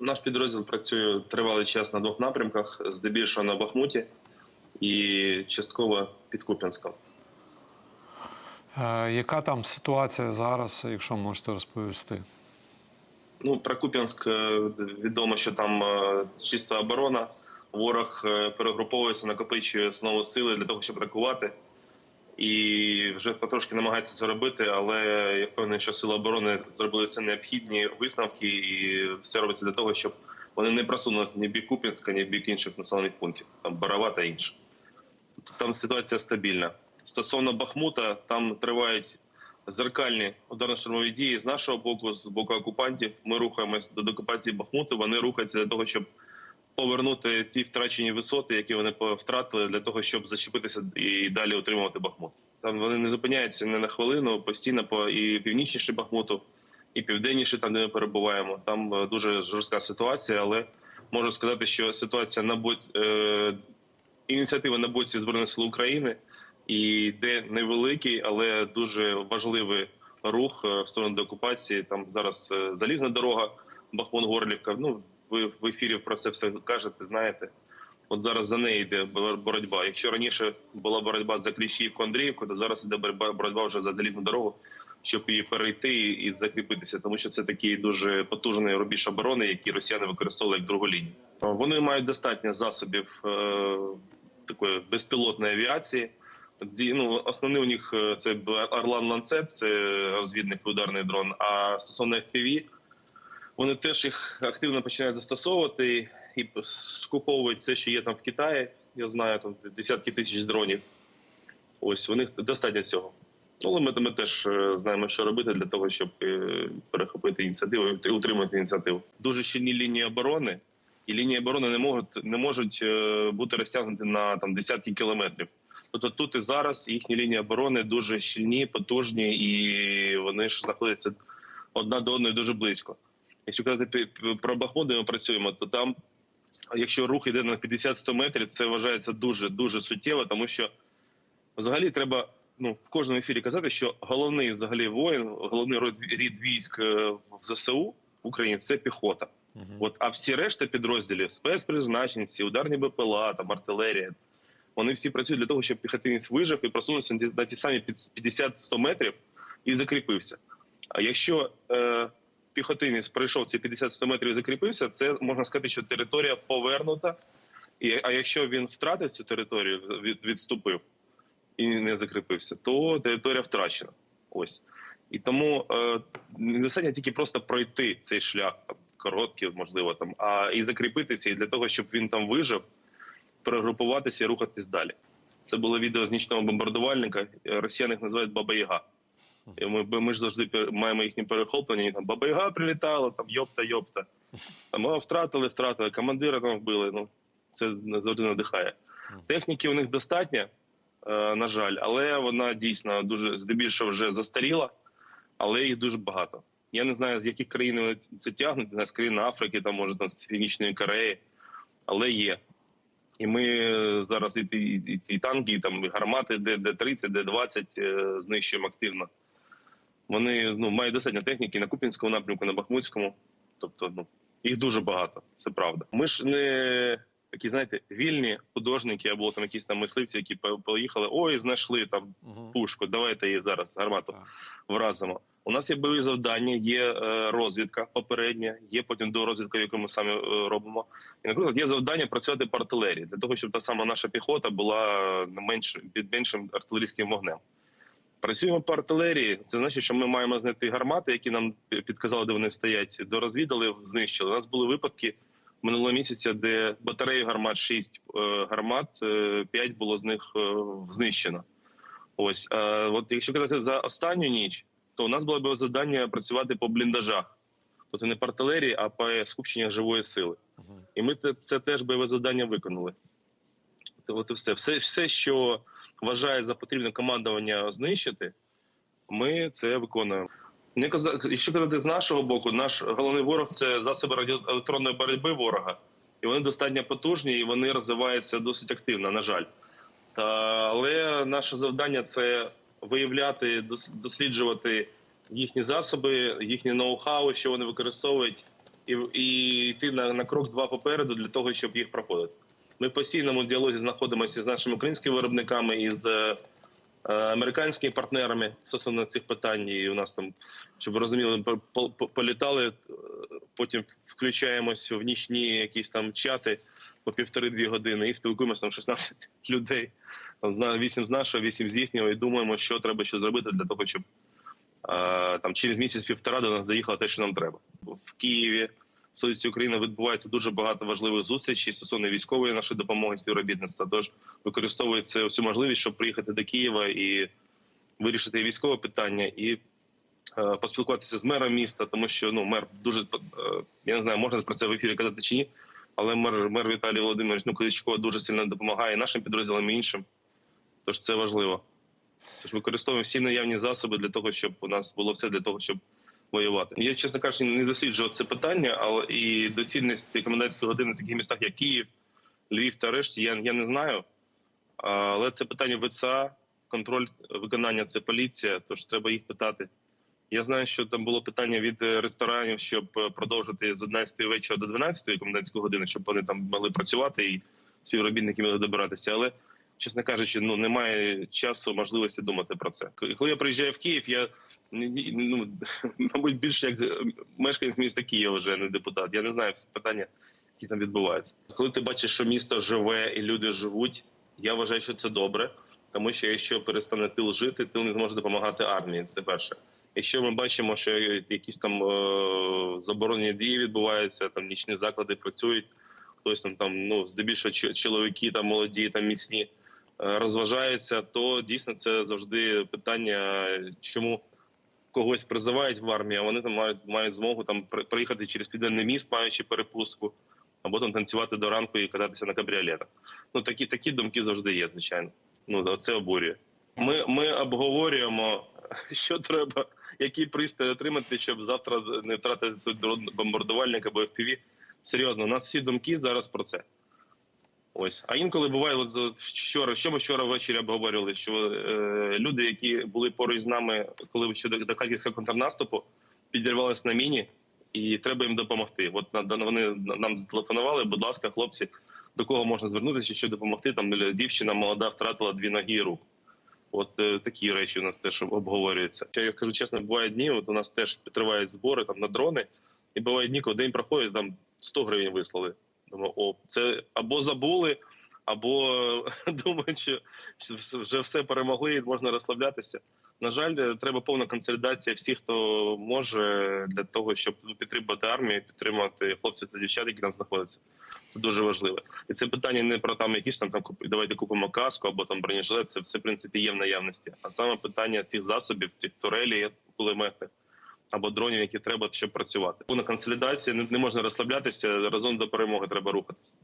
Наш підрозділ працює тривалий час на двох напрямках, здебільшого на Бахмуті і частково під Куп'янськом. Е, Яка там ситуація зараз, якщо можете розповісти? Ну, про Куп'янськ е, відомо, що там е, чиста оборона. Ворог перегруповується, накопичує знову сили для того, щоб атакувати. І вже потрошки намагається це робити, але я впевнений, що сили оборони зробили все необхідні висновки, і все робиться для того, щоб вони не просунулися ні в бік Куп'янська, ні в бік інших населених пунктів, там Барава та інше. Тобто Там ситуація стабільна. Стосовно Бахмута, там тривають зеркальні ударно-штурмові дії з нашого боку, з боку окупантів. Ми рухаємось до окупації Бахмуту. Вони рухаються для того, щоб повернути ті втрачені висоти, які вони втратили, для того, щоб зачепитися і далі утримувати Бахмут. Там вони не зупиняються не на хвилину, постійно по і північніше Бахмуту, і південніше, там де ми перебуваємо. Там е, дуже жорстка ситуація, але можу сказати, що ситуація на боці е, ініціатива на боці збройних сил України і йде невеликий, але дуже важливий рух е, в сторону деокупації. Там зараз е, залізна дорога, Бахмут Горлівка. Ну ви в ефірі про це все кажете, знаєте. От зараз за неї йде боротьба. Якщо раніше була боротьба за Кліщіївку, Андріївку, то зараз йде боротьба, вже за залізну дорогу, щоб її перейти і, закріпитися, тому що це такий дуже потужний рубіж оборони, який росіяни використовували як другу лінію. Вони мають достатньо засобів е, такої безпілотної авіації. Ну, основний у них е, це Орлан Ланцет, це розвідник ударний дрон. А стосовно FPV, вони теж їх активно починають застосовувати і скуповують все, що є там в Китаї. Я знаю, там десятки тисяч дронів. Ось них достатньо цього. Ну, але ми, ми теж е, знаємо, що робити для того, щоб е, перехопити ініціативу і утримати ініціативу. Дуже щільні лінії оборони, і лінії оборони не можуть не можуть е, бути розтягнуті на там десятки кілометрів. Тобто тут і зараз їхні лінії оборони дуже щільні, потужні, і вони ж знаходяться одна до одної дуже близько. Якщо казати про Бахмут, де ми працюємо, то там, якщо рух йде на 50-100 метрів, це вважається дуже дуже суттєво, тому що взагалі треба ну в кожному ефірі казати, що головний взагалі воїн, головний род рід військ е, в ЗСУ в Україні це піхота. От, а всі решта підрозділів, спецпризначенці, ударні БПЛА, там артилерія, вони всі працюють для того, щоб піхотинець вижив і просунувся на ті- самі під- 50-100 метрів і закріпився. А якщо е, піхотинець пройшов ці 50-100 метрів і закріпився, це можна сказати, що територія повернута. І, а якщо він втратив цю територію, від, відступив і не закріпився, то територія втрачена. Ось. І тому е, недостатньо тільки просто пройти цей шлях, короткий, можливо, там, а і закріпитися, і для того, щоб він там вижив, перегрупуватися і рухатись далі. Це було відео з нічного бомбардувальника. Росіяни їх називають Баба Яга. Ми, ми ж завжди маємо їхні перехоплення. і Там Баба Яга прилітала, там йопта, йопта. Там а, втратили, втратили, командира там вбили. Ну це завжди надихає. Техніки у них достатньо, е, на жаль, але вона дійсно дуже здебільшого вже застаріла, але їх дуже багато. Я не знаю, з яких країн це тягнуть, не з країн Африки, там може там з Північної Кореї, але є. І ми е, зараз і, ці танки, і там і гармати Д- Д-30, Д-20 е, знищуємо активно. Вони ну, мають достатньо техніки на Купінському напрямку, на Бахмутському. Тобто, ну, їх дуже багато, це правда. Ми ж не такі, знаєте, вільні художники або там якісь там мисливці, які поїхали, ой, знайшли там Угу. пушку, давайте її зараз гармату вразимо. У нас є бойові завдання, є е, розвідка попередня, є потім дорозвідка, яку ми самі е, робимо. І, наприклад, є завдання працювати по артилерії для того, щоб та сама наша піхота була не менш під меншим артилерійським вогнем. Працюємо по артилерії. Це значить, що ми маємо знайти гармати, які нам підказали, де вони стоять. Дорозвідали, знищили. У нас були випадки минулого місяця, де батареї гармат 6 е, гармат, 5 було з них е, знищено. Ось е, от якщо казати за останню ніч, то у нас було б завдання працювати по бліндажах, тобто не по артилерії, а по скупченнях живої сили. І ми це теж бойове завдання виконали. От і все. все, все, що вважає за потрібне командування знищити, ми це виконуємо. Не каза- Якщо казати з нашого боку, наш головний ворог це засоби радіоелектронної боротьби ворога, і вони достатньо потужні, і вони розвиваються досить активно, на жаль. Та, але наше завдання це виявляти, досліджувати їхні засоби, їхні ноу-хау, що вони використовують, і, і йти на, на крок два попереду для того, щоб їх проходити. Ми в постійному діалозі знаходимося з нашими українськими виробниками і з е, американськими партнерами стосовно цих питань. І у нас там, щоб ви розуміли, по- по- по- політали, е, потім включаємось в нічні якісь там чати по півтори-дві години і спілкуємося там 16 людей. Там вісім з нашого, вісім з їхнього, і думаємо, що треба що зробити для того, щоб е, там через місяць-півтора до нас доїхало те, що нам треба. В Києві, в столиці України відбувається дуже багато важливих зустрічей стосовно військової нашої допомоги співробітництва. Тож використовується всю можливість, щоб приїхати до Києва і вирішити військове питання, і е, поспілкуватися з мером міста, тому що ну мер дуже е, я не знаю, можна про це в ефірі казати чи ні. Але мер, мер Віталій Володимирович ну, Кличко дуже сильно допомагає нашим підрозділам і іншим. Тож це важливо. Тож використовуємо всі наявні засоби для того, щоб у нас було все для того, щоб воювати. Я, чесно кажучи, не досліджував це питання, але і доцільність комендантської години в таких містах, як Київ, Львів та решті, я, я не знаю. Але це питання ВЦА, контроль виконання це поліція, тож треба їх питати. Я знаю, що там було питання від ресторанів, щоб продовжити з 11 вечора до 12 комендантської години, щоб вони там могли працювати і співробітники могли добиратися. Але, чесно кажучи, ну немає часу, можливості думати про це. Коли я приїжджаю в Київ, я ну, мабуть більше як е, мешканець міста Києва, вже не депутат. Я не знаю всі питання, які там відбуваються. Коли ти бачиш, що місто живе і люди живуть, я вважаю, що це добре, тому що якщо перестане тил жити, тил не зможе допомагати армії. Це перше. Якщо ми бачимо, що якісь там е, заборонені дії відбуваються, там нічні заклади працюють, хтось там там ну здебільшого чоловіки там молоді, там міцні е, розважаються, то дійсно це завжди питання, чому когось призивають в армію, а вони там мають мають змогу там при- приїхати через південний міст, маючи перепустку, або там танцювати до ранку і кататися на кабріолетах. Ну такі такі думки завжди є, звичайно. Ну це обурює. Ми, ми обговорюємо, що треба, який пристрій отримати, щоб завтра не втратити той дрон бомбардувальник або FPV. Серйозно, у нас всі думки зараз про це. Ось. А інколи буває, от вчора, що ми вчора ввечері обговорювали, що е, люди, які були поруч з нами, коли щодо до харківського контрнаступу, підірвалися на міні, і треба їм допомогти. От вони нам зателефонували, будь ласка, хлопці, до кого можна звернутися, щоб допомогти. Там дівчина молода втратила дві ноги і руку. От е, такі речі у нас теж обговорюються. Ще я скажу чесно, бувають дні. От у нас теж тривають збори там на дрони, і бувають дні, коли день проходить, там 100 гривень вислали. Думаю, о, це або забули, або думають, що вже все перемогли і можна розслаблятися. На жаль, е, треба повна консолідація всіх, хто може для того, щоб підтримати армію, підтримати хлопців та дівчат, які там знаходяться. Це дуже важливо. І це питання не про там якісь там, там давайте купимо каску або там бронежилет. Це все в принципі є в наявності. А саме питання цих засобів, тих турелі, кулемети або дронів, які треба, щоб працювати. Повна консолідація не можна розслаблятися. Разом до перемоги треба рухатися.